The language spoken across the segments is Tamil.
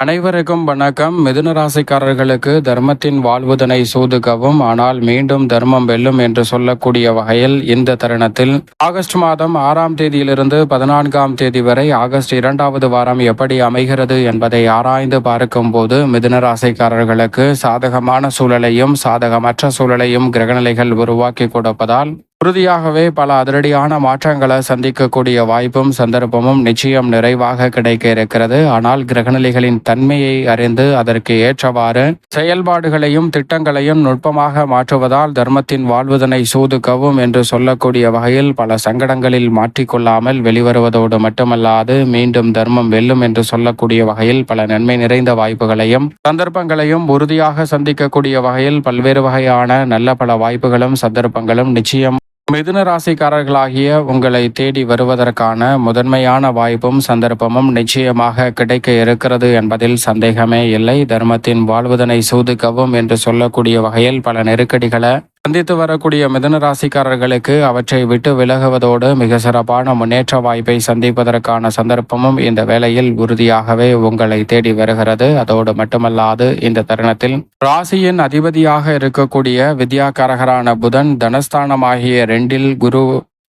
அனைவருக்கும் வணக்கம். மிதுன ராசிக்காரர்களுக்கு தர்மத்தின் வாழ்வுதனை சூதுகவும் ஆனால் மீண்டும் தர்மம் வெல்லும் என்று சொல்லக்கூடிய வகையில் இந்த தருணத்தில் ஆகஸ்ட் மாதம் ஆறாம் தேதியிலிருந்து பதினான்காம் தேதி வரை ஆகஸ்ட் இரண்டாவது வாரம் எப்படி அமைகிறது என்பதை ஆராய்ந்து பார்க்கும் போது மிதுன ராசிக்காரர்களுக்கு சாதகமான சூழலையும் சாதகமற்ற சூழலையும் கிரகநிலைகள் உருவாக்கி கொடுப்பதால் உறுதியாகவே பல அதிரடியான மாற்றங்களை சந்திக்கக்கூடிய வாய்ப்பும் சந்தர்ப்பமும் நிச்சயம் நிறைவாக கிடைக்க இருக்கிறது ஆனால் கிரகநிலைகளின் தன்மையை அறிந்து அதற்கு ஏற்றவாறு செயல்பாடுகளையும் திட்டங்களையும் நுட்பமாக மாற்றுவதால் தர்மத்தின் வாழ்வுதனை சூதுக்கவும் என்று சொல்லக்கூடிய வகையில் பல சங்கடங்களில் மாற்றிக்கொள்ளாமல் வெளிவருவதோடு மட்டுமல்லாது மீண்டும் தர்மம் வெல்லும் என்று சொல்லக்கூடிய வகையில் பல நன்மை நிறைந்த வாய்ப்புகளையும் சந்தர்ப்பங்களையும் உறுதியாக சந்திக்கக்கூடிய வகையில் பல்வேறு வகையான நல்ல பல வாய்ப்புகளும் சந்தர்ப்பங்களும் நிச்சயம் மிதுன ராசிக்காரர்களாகிய உங்களை தேடி வருவதற்கான முதன்மையான வாய்ப்பும் சந்தர்ப்பமும் நிச்சயமாக கிடைக்க இருக்கிறது என்பதில் சந்தேகமே இல்லை. தர்மத்தின் வாழ்வுதனை சூதுக்கவும் என்று சொல்லக்கூடிய வகையில் பல நெருக்கடிகளை சந்தித்து வரக்கூடிய மிதன ராசிக்காரர்களுக்கு அவற்றை விட்டு விலகுவதோடு மிக சிறப்பான முன்னேற்ற வாய்ப்பை சந்திப்பதற்கான சந்தர்ப்பமும் இந்த வேளையில் உறுதியாகவே உங்களை தேடி வருகிறது. அதோடு மட்டுமல்லாது இந்த தருணத்தில் ராசியின் அதிபதியாக இருக்கக்கூடிய வித்யாகாரகரான புதன் தனஸ்தானமாகிய ரெண்டில் குரு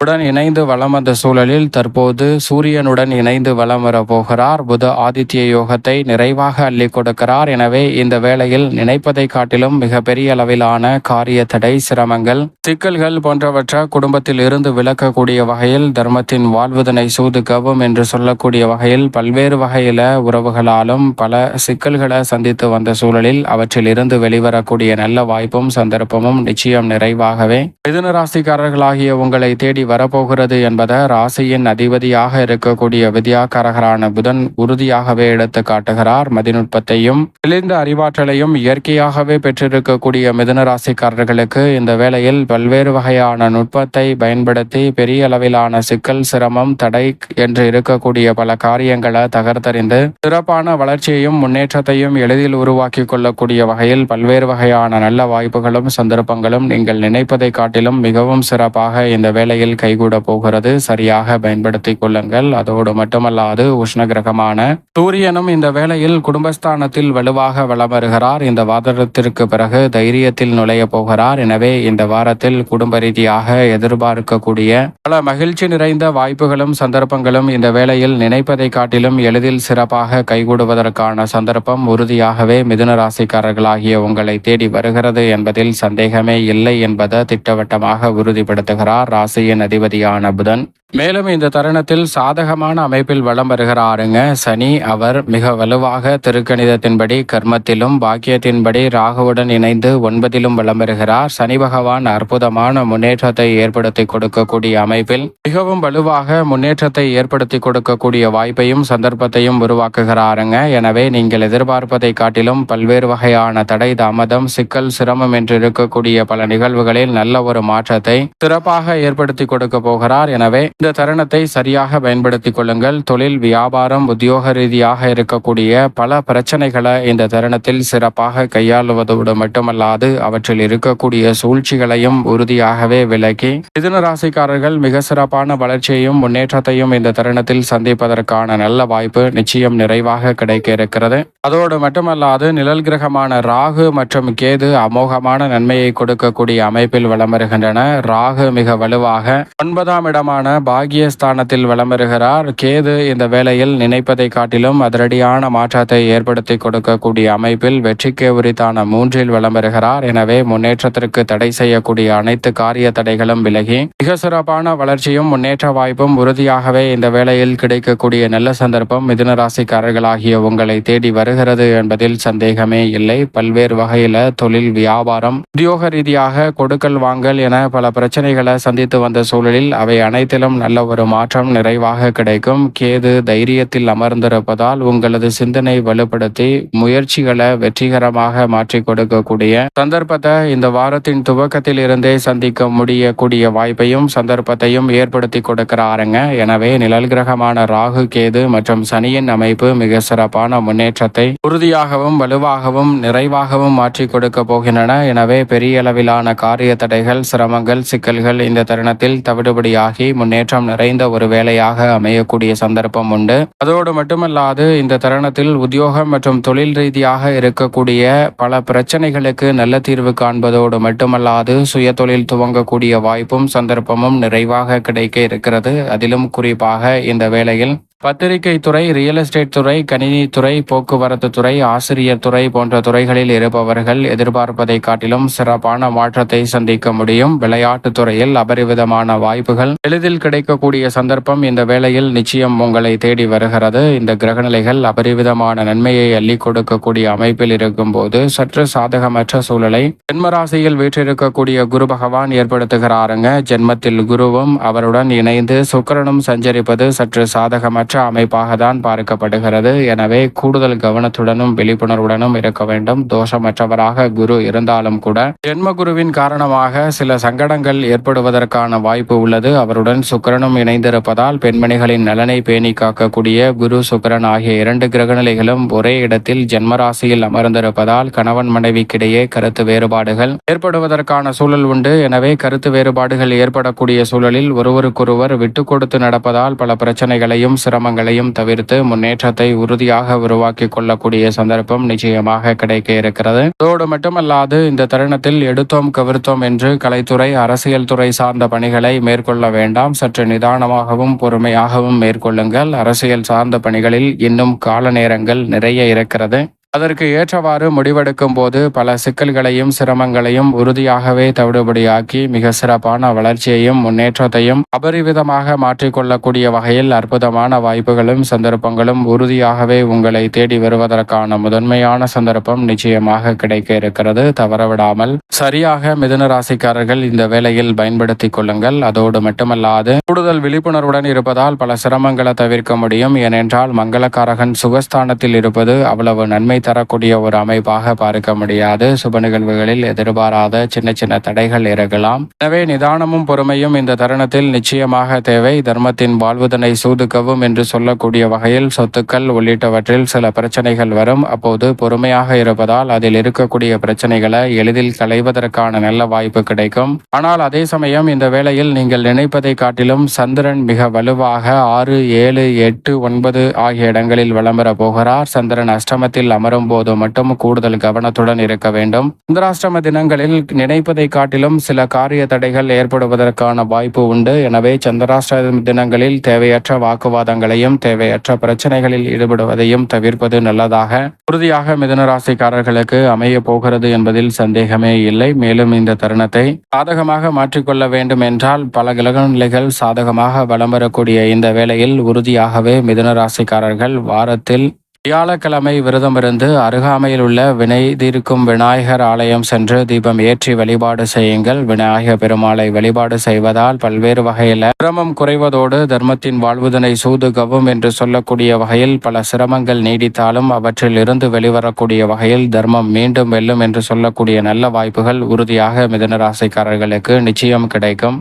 உடன் இணைந்து வலம் வந்த சூழலில் தற்போது சூரியனுடன் இணைந்து வலம் வர போகிறார். புத ஆதித்ய யோகத்தை நிறைவாக அள்ளி கொடுக்கிறார். எனவே இந்த வேளையில் நினைப்பதை காட்டிலும் மிக பெரிய அளவிலான காரிய தடை சிரமங்கள் சிக்கல்கள் போன்றவற்றை குடும்பத்தில் இருந்து விளக்கக்கூடிய வகையில் தர்மத்தின் வாழ்வுதனை சூதுக்கவும் என்று சொல்லக்கூடிய வகையில் பல்வேறு வகையில உறவுகளாலும் பல சிக்கல்களை சந்தித்து வந்த சூழலில் அவற்றில் இருந்து வெளிவரக்கூடிய நல்ல வாய்ப்பும் சந்தர்ப்பமும் நிச்சயம் நிறைவாகவே. மிதுன ராசிக்காரர்களாகிய உங்களை தேடி வரப்போகிறது என்பதை ராசியின் அதிபதியாக இருக்கக்கூடிய வித்யாகாரகரான புதன் உறுதியாகவே எடுத்து காட்டுகிறார். மதிநுட்பத்தையும் தெளிந்த அறிவாற்றலையும் இயற்கையாகவே பெற்றிருக்கக்கூடிய மிதுன ராசிக்காரர்களுக்கு இந்த வேளையில் பல்வேறு வகையான நுட்பத்தை பயன்படுத்தி பெரிய அளவிலான சிக்கல் சிரமம் தடை என்று இருக்கக்கூடிய பல காரியங்களை தகர்த்தறிந்து சிறப்பான வளர்ச்சியையும் முன்னேற்றத்தையும் எளிதில் உருவாக்கி கொள்ளக்கூடிய வகையில் பல்வேறு வகையான நல்ல வாய்ப்புகளும் சந்தர்ப்பங்களும் நீங்கள் நினைப்பதை காட்டிலும் மிகவும் சிறப்பாக இந்த வேளையில் கைகூட போகிறது. சரியாக பயன்படுத்திக் கொள்ளுங்கள். அதோடு மட்டுமல்லாது உஷ்ண கிரகமான சூரியனும் இந்த வேளையில் குடும்பஸ்தானத்தில் வலுவாக வளம் வருகிறார் இந்த வாதத்திற்கு பிறகு தைரியத்தில் நுழைய போகிறார். எனவே இந்த வாரத்தில் குடும்ப ரீதியாக எதிர்பார்க்கக்கூடிய பல மகிழ்ச்சி நிறைந்த வாய்ப்புகளும் சந்தர்ப்பங்களும் இந்த வேளையில் நினைப்பதை காட்டிலும் எளிதில் சிறப்பாக கைகூடுவதற்கான சந்தர்ப்பம் உறுதியாகவே மிதுன ராசிக்காரர்களாகிய உங்களை தேடி வருகிறது என்பதில் சந்தேகமே இல்லை என்பதை திட்டவட்டமாக உறுதிப்படுத்துகிறார். ராசியின் அதிபதியான புதன். மேலும் இந்த தருணத்தில் சாதகமான அமைப்பில் வளம் வருகிறாருங்க. சனி அவர் மிக வலுவாக திருக்கணிதத்தின்படி கர்மத்திலும் பாக்கியத்தின்படி ராகுவுடன் இணைந்து ஒன்பதிலும் வளம் வருகிறார். சனி பகவான் அற்புதமான முன்னேற்றத்தை ஏற்படுத்தி கொடுக்கக்கூடிய அமைப்பில் மிகவும் வலுவாக முன்னேற்றத்தை ஏற்படுத்தி கொடுக்கக்கூடிய வாய்ப்பையும் சந்தர்ப்பத்தையும் உருவாக்குகிறாருங்க. எனவே நீங்கள் எதிர்பார்ப்பதை காட்டிலும் பல்வேறு வகையான தடை தாமதம் சிக்கல் சிரமம் என்று இருக்கக்கூடிய பல நிகழ்வுகளில் நல்ல ஒரு மாற்றத்தை சிறப்பாக ஏற்படுத்தி கொடுக்க போகிறார். எனவே இந்த தருணத்தை சரியாக பயன்படுத்திக் கொள்ளுங்கள். தொழில் வியாபாரம் உத்தியோக ரீதியாக இருக்கக்கூடிய பல பிரச்சனைகளை இந்த தருணத்தில் சிறப்பாக கையாளுவதோடு மட்டுமல்லாது அவற்றில் இருக்கக்கூடிய சூழ்ச்சிகளையும் உறுதியாகவே விலக்கி மிதுன ராசிக்காரர்கள் மிக சிறப்பான வளர்ச்சியையும் முன்னேற்றத்தையும் இந்த தருணத்தில் சந்திப்பதற்கான நல்ல வாய்ப்பு நிச்சயம் நிறைவாக கிடைக்க இருக்கிறது. அதோடு மட்டுமல்லாது நிழல் கிரகமான ராகு மற்றும் கேது அமோகமான நன்மையை கொடுக்கக்கூடிய அமைப்பில் வளம் வருகின்றன. ராகு மிக வலுவாக ஒன்பதாம் இடமான பாகியஸ்தானத்தில் வலம் வருகிறார் கேது இந்த வேளையில் நினைப்பதை காட்டிலும் அதிரடியான மாற்றத்தை ஏற்படுத்தி கொடுக்கக்கூடிய அமைப்பில் வெற்றிக்கு உரித்தான மூன்றில் வலம் வருகிறார் எனவே முன்னேற்றத்திற்கு தடை செய்யக்கூடிய அனைத்து காரிய தடைகளும் விலகி மிக சிறப்பான வளர்ச்சியும் முன்னேற்ற வாய்ப்பும் உறுதியாகவே இந்த வேளையில் கிடைக்கக்கூடிய நல்ல சந்தர்ப்பம் மிதுனராசிக்காரர்களாகிய உங்களை தேடி வருகிறது என்பதில் சந்தேகமே இல்லை. பல்வேறு வகையில தொழில் வியாபாரம் உத்தியோக ரீதியாக கொடுக்கல் வாங்கல் என பல பிரச்சனைகளை சந்தித்து வந்த சூழலில் அவை அனைத்திலும் நல்ல ஒரு மாற்றம் நிறைவாக கிடைக்கும். கேது தைரியத்தில் அமர்ந்திருப்பதால் உங்களது சிந்தனை வலுப்படுத்தி முயற்சிகளை வெற்றிகரமாக மாற்றி கொடுக்கக்கூடிய சந்தர்ப்பத்தை இந்த வாரத்தின் துவக்கத்தில் இருந்தே சந்திக்க முடியக்கூடிய வாய்ப்பையும் சந்தர்ப்பத்தையும் ஏற்படுத்தி கொடுக்கிறாருங்க. எனவே நிழல் கிரகமான ராகு கேது மற்றும் சனியின் அமைப்பு மிக சிறப்பான முன்னேற்றத்தை உறுதியாகவும் வலுவாகவும் நிறைவாகவும் மாற்றி கொடுக்க போகின்றன. எனவே பெரிய அளவிலான காரிய தடைகள் சிரமங்கள் சிக்கல்கள் இந்த தருணத்தில் தவிடுபடியாகி முன்னேற்ற முன்னேற்றம் நிறைந்த ஒரு வேலையாக அமையக்கூடிய சந்தர்ப்பம் உண்டு. அதோடு மட்டுமல்லாது இந்த தருணத்தில் உத்தியோகம் மற்றும் தொழில் ரீதியாக இருக்கக்கூடிய பல பிரச்சனைகளுக்கு நல்ல தீர்வு காண்பதோடு மட்டுமல்லாது சுய தொழில் துவங்கக்கூடிய வாய்ப்பும் சந்தர்ப்பமும் நிறைவாக கிடைக்க இருக்கிறது. அதிலும் குறிப்பாக இந்த வேளையில் பத்திரிகை துறை ரியல் எஸ்டேட் துறை கணினித்துறை போக்குவரத்து துறை ஆசிரியர் துறை போன்ற துறைகளில் இருப்பவர்கள் எதிர்பார்ப்பதை காட்டிலும் சிறப்பான மாற்றத்தை சந்திக்க முடியும். விளையாட்டுத் துறையில் அபரிவிதமான வாய்ப்புகள். எளிதில் கிடைக்கக்கூடிய சந்தர்ப்பம் இந்த வேளையில் நிச்சயம் உங்களை தேடி வருகிறது. இந்த கிரகநிலைகள் அபரிவிதமான நன்மையை அள்ளி கொடுக்கக்கூடிய அமைப்பில் இருக்கும் போது சற்று சாதகமற்ற சூழலை ஜென்மராசியில் வீற்றிருக்கக்கூடிய குரு பகவான் ஏற்படுத்துகிறாருங்க. ஜென்மத்தில் குருவும் அவருடன் இணைந்து சுக்கிரனும் சஞ்சரிப்பது சற்று சாதகமற்ற அமைப்பாக தான் பார்க்கப்படுகிறது. எனவே கூடுதல் கவனத்துடனும் விழிப்புணர்வுடனும் இருக்க வேண்டும். தோஷமற்றவராக குரு இருந்தாலும் கூட ஜென்ம குருவின் காரணமாக சில சங்கடங்கள் ஏற்படுவதற்கான வாய்ப்பு உள்ளது. அவருடன் சுக்கிரனும் இணைந்திருப்பதால் பெண்மணிகளின் நலனை பேணி காக்கக்கூடிய குரு சுக்கிரன் ஆகிய இரண்டு கிரகநிலைகளும் ஒரே இடத்தில் ஜென்மராசியில் அமர்ந்திருப்பதால் கணவன் மனைவிக்கிடையே கருத்து வேறுபாடுகள் ஏற்படுவதற்கான சூழல் உண்டு. எனவே கருத்து வேறுபாடுகள் ஏற்படக்கூடிய சூழலில் ஒருவருக்கொருவர் விட்டு கொடுத்து நடப்பதால் பல பிரச்சனைகளையும் சிரமங்களையும் தவிர்த்து முன்னேற்றத்தை உறுதியாக உருவாக்கி கொள்ளக்கூடிய சந்தர்ப்பம் நிச்சயமாக கிடைக்க இருக்கிறது. அதோடு மட்டுமல்லாது இந்த தருணத்தில் எடுத்தோம் கவிர்த்தோம் என்று கலைத்துறை அரசியல் துறை சார்ந்த பணிகளை மேற்கொள்ள வேண்டாம். சற்று நிதானமாகவும் பொறுமையாகவும் மேற்கொள்ளுங்கள். அரசியல் சார்ந்த பணிகளில் இன்னும் கால நேரங்கள் நிறைய இருக்கிறது. அதற்கு ஏற்றவாறு முடிவெடுக்கும் போது பல சிக்கல்களையும் சிரமங்களையும் உறுதியாகவே தவிடுபடியாக்கி மிக சிறப்பான வளர்ச்சியையும் முன்னேற்றத்தையும் அபரிவிதமாக மாற்றிக்கொள்ளக்கூடிய வகையில் அற்புதமான வாய்ப்புகளும் சந்தர்ப்பங்களும் உறுதியாகவே உங்களை தேடி வருவதற்கான முதன்மையான சந்தர்ப்பம் நிச்சயமாக கிடைக்க இருக்கிறது. தவறவிடாமல் சரியாக மிதுன ராசிக்காரர்கள் இந்த வேளையில் பயன்படுத்திக் கொள்ளுங்கள். அதோடு மட்டுமல்லாது கூடுதல் விழிப்புணர்வுடன் இருப்பதால் பல சிரமங்களை தவிர்க்க முடியும். ஏனென்றால் மங்களக்காரகன் சுகஸ்தானத்தில் இருப்பது அவ்வளவு நன்மை தரக்கூடிய ஒரு அமைப்பாக பார்க்க முடியாது. சுப நிகழ்வுகளில் எதிர்பாராத சின்ன சின்ன தடைகள் இருக்கலாம். எனவே நிதானமும் பொறுமையும் இந்த தருணத்தில் நிச்சயமாக தேவை. தர்மத்தின் வாழ்வுதனை சூதுக்கவும் என்று சொல்லக்கூடிய வகையில் சொத்துக்கள் உள்ளிட்டவற்றில் சில பிரச்சனைகள் வரும். அப்போது பொறுமையாக இருப்பதால் அதில் இருக்கக்கூடிய பிரச்சனைகளை எளிதில் களைவதற்கான நல்ல வாய்ப்பு கிடைக்கும். ஆனால் அதே சமயம் இந்த வேளையில் நீங்கள் நினைப்பதை காட்டிலும் சந்திரன் மிக வலுவாக ஆறு ஏழு எட்டு ஒன்பது ஆகிய இடங்களில் விளம்பர போகிறார். சந்திரன் அஷ்டமத்தில் அமர வரும்போது மட்டும் கூடுதல் கவனத்துடன் இருக்க வேண்டும். சந்திராஷ்டம தினங்களில் நினைப்பதை காட்டிலும் சில காரிய தடைகள் ஏற்படுவதற்கான வாய்ப்பு உண்டு. எனவே சந்திராஷ்டம தினங்களில் தேவையற்ற வாக்குவாதங்களையும் தேவையற்ற பிரச்சனைகளில் ஈடுபடுவதையும் தவிர்ப்பது நல்லதாக. உறுதியாக மிதுனராசிக்காரர்களுக்கு அமைய போகிறது என்பதில் சந்தேகமே இல்லை. மேலும் இந்த தருணத்தை சாதகமாக மாற்றிக்கொள்ள வேண்டும் என்றால் பல கிரகநிலைகள் சாதகமாக வலம் வரக்கூடிய இந்த வேளையில் உறுதியாகவே மிதுனராசிக்காரர்கள் வாரத்தில் வியாழக்கிழமை விரதமிருந்து அருகாமையில் உள்ள வினை தீர்க்கும் விநாயகர் ஆலயம் சென்று தீபம் ஏற்றி வழிபாடு செய்யுங்கள். விநாயக பெருமாளை வழிபாடு செய்வதால் பல்வேறு வகையில் சிரமம் குறைவதோடு தர்மத்தின் வாழ்வுதனை சூதுகவும் என்று சொல்லக்கூடிய வகையில் பல சிரமங்கள் நீடித்தாலும் அவற்றில் இருந்து வெளிவரக்கூடிய வகையில் தர்மம் மீண்டும் வெல்லும் என்று சொல்லக்கூடிய நல்ல வாய்ப்புகள் உறுதியாக மிதனராசிக்காரர்களுக்கு நிச்சயம் கிடைக்கும்.